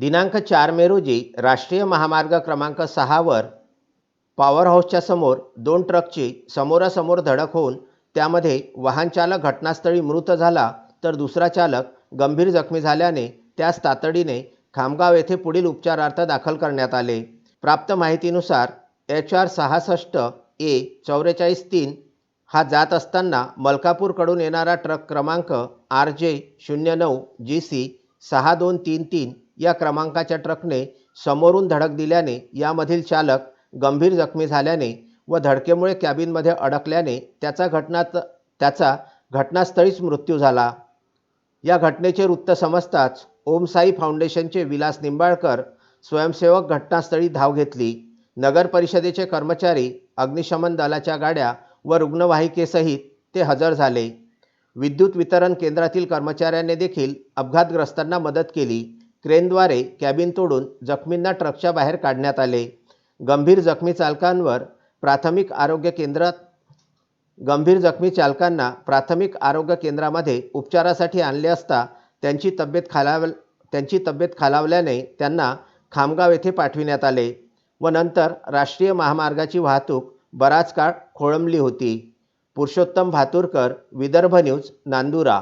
दिनांक चार मे रोजी राष्ट्रीय महामार्ग क्रमांक सहावर पॉवर हाऊसच्या समोर दोन ट्रकची समोरासमोर धडक होऊन त्यामध्ये वाहनचालक घटनास्थळी मृत झाला तर दुसरा चालक गंभीर जखमी झाल्याने त्यास तातडीने खामगाव येथे पुढील उपचारार्थ दाखल करण्यात आले. प्राप्त माहितीनुसार एच आर सहासष्ट ए चौवेचाळीस तीन हा जात असताना मलकापूरकडून येणारा ट्रक क्रमांक आर जे शून्य नऊ जी सी सहा दोन तीन तीन या क्रमांकाच्या ट्रकने समोरून धडक दिल्याने यामधील चालक गंभीर जखमी झाल्याने व धडकेमुळे कॅबिनमध्ये अडकल्याने त्याचा घटनात त्याचा घटनास्थळीच मृत्यू झाला. या घटनेचे वृत्त समजताच ओमसाई फाउंडेशनचे विलास निंबाळकर स्वयंसेवक घटनास्थळी धाव घेतली. नगर परिषदेचे कर्मचारी अग्निशमन दलाच्या गाड्या व रुग्णवाहिकेसहित ते हजर झाले. विद्युत वितरण केंद्रातील कर्मचाऱ्यांनी देखील अपघातग्रस्तांना मदत केली. क्रेनद्वारे कॅबिन तोडून जखमींना ट्रकच्या बाहेर काढण्यात आले. गंभीर जखमी चालकांवर प्राथमिक आरोग्य केंद्रात गंभीर जखमी चालकांना प्राथमिक आरोग्य केंद्रामध्ये उपचारासाठी आणले असता त्यांची तब्येत खालाव त्यांची तब्येत खालावल्याने त्यांना खामगाव येथे पाठविण्यात आले व नंतर राष्ट्रीय महामार्गाची वाहतूक बराच काळ खोळंबली होती. पुरुषोत्तम भातुरकर विदर्भ न्यूज नांदुरा.